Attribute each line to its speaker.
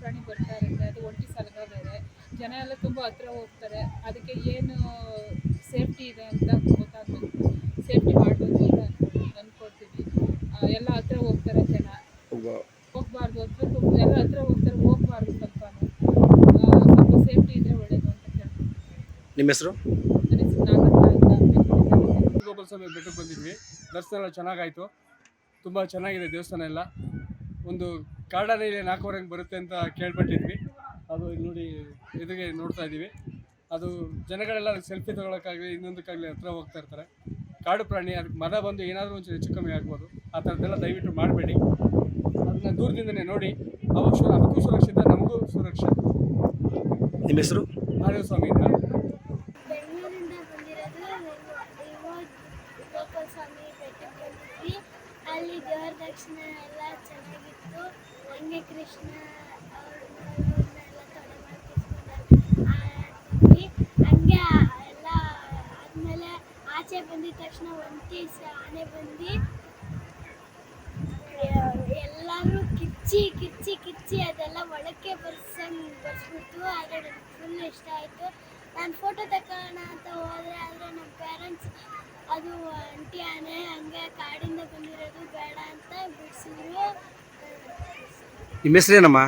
Speaker 1: ಪ್ರಾಣಿ ಬರ್ತಾ ಇರುತ್ತೆ ಅದು ಒಂಟಿ ಸಲಗ ಬೇರೆ ಜನ ಎಲ್ಲ ತುಂಬ ಹತ್ರ ಹೋಗ್ತಾರೆ. ಅದಕ್ಕೆ ಏನು ಸೇಫ್ಟಿ ಇದೆ ಅಂತ ಗೊತ್ತಾಗಬೇಕು. ಸೇಫ್ಟಿ ಮಾಡಬೇಕು ಅಂತ ಅಂದ್ಕೊಡ್ತೀವಿ ಎಲ್ಲ ಹತ್ರ ಹೋಗ್ತಾರೆ ಜನ. ಹೋಗ್ಬಾರ್ದು ಹತ್ರ ತುಂಬ ಎಲ್ಲ ಹತ್ರ ಹೋಗ್ತಾರೆ ಹೋಗ್ಬಾರ್ದು ಸ್ವಲ್ಪ. ಸ್ವಲ್ಪ ಸೇಫ್ಟಿ ಇದ್ರೆ ಒಳ್ಳೇದು ಅಂತ ಕೇಳ್ತೀನಿ.
Speaker 2: ನಿಮ್ಮ ಹೆಸರು?
Speaker 1: ನನ್ನ ಹೆಸರು ನಾಗರತ್ನ ಅಂತ ಬೆಂಗಳೂರಿನಲ್ಲಿ.
Speaker 3: ಗೋಪಾಲ ಸ್ವಾಮಿ ಬೆಟ್ಟಕ್ಕೆ ಬಂದಿದ್ವಿ. ದರ್ಶನ ಎಲ್ಲ ಚೆನ್ನಾಗಾಯಿತು. ತುಂಬ ಚೆನ್ನಾಗಿದೆ ದೇವಸ್ಥಾನ ಎಲ್ಲ. ಒಂದು ಕಾಡಲ್ಲಿ ಹಂಗೆ ಬರುತ್ತೆ ಅಂತ ಕೇಳ್ಬಿಟ್ಟಿದ್ವಿ ಅದು ಇಲ್ಲಿ ನೋಡಿ ಎದುರಿಗೆ ನೋಡ್ತಾ ಇದ್ದೀವಿ. ಅದು ಜನಗಳೆಲ್ಲ ಸೆಲ್ಫಿ ತೊಗೊಳಕ್ಕಾಗಲಿ ಇನ್ನೊಂದಕ್ಕಾಗಲಿ ಹತ್ರ ಹೋಗ್ತಾ ಇರ್ತಾರೆ. ಕಾಡು ಪ್ರಾಣಿ ಅದಕ್ಕೆ ಮರ ಬಂದು ಏನಾದರೂ ಒಂಚೂರು ಹೆಚ್ಚು ಕಮ್ಮಿ ಆಗ್ಬೋದು. ಆ ಥರದ್ದೆಲ್ಲ ದಯವಿಟ್ಟು ಮಾಡಬೇಡಿ. ಅದನ್ನ ದೂರದಿಂದನೇ ನೋಡಿ ಅವಾಗ ಅದಕ್ಕೂ ಸುರಕ್ಷಿತ ನಮಗೂ ಸುರಕ್ಷಿತ
Speaker 2: ನಿಮ್ಮ ಹೆಸರು?
Speaker 3: ಮಹಾದೇವ ಸ್ವಾಮಿ ಅಂತ.
Speaker 4: ಬೆಂಗಳೂರಿಂದ ಬಂದಿರೋದು ಅಲ್ಲಿ ದೇವರ ದರ್ಶನ ಎಲ್ಲ ಚೆನ್ನಾಗಿತ್ತು. ಹಂಗೆ ಕೃಷ್ಣ ಹಂಗೆ ಎಲ್ಲ ಆದಮೇಲೆ ಆಚೆ ಬಂದಿದ ತಕ್ಷಣ ಒಂಟಿ ಆನೆ ಬಂದು ಎಲ್ಲರೂ ಕಿಚ್ಚಿ ಕಿಚ್ಚಿ ಕಿಚ್ಚಿ ಅದೆಲ್ಲ ಒಳಕ್ಕೆ ಬರ್ಸಂಗ್ ಬರ್ಸ್ಬಿಟ್ಟು ಆದರೆ ನನಗೆ ಫುಲ್ ಇಷ್ಟ ಆಯಿತು. ನಾನು ಫೋಟೋ ತಗೊಳ್ಳೋಣ ಅಂತ ಹೋದರೆ ಆದರೆ ನಮ್ಮ ಪೇರೆಂಟ್ಸ್ ಅದು ಅಂಟಿ ಆನೆ, ಹಂಗೆ ಕಾಡಿಂದ
Speaker 2: ನಿಮ್ಮ ಹೆಸರೇನಮ್ಮ?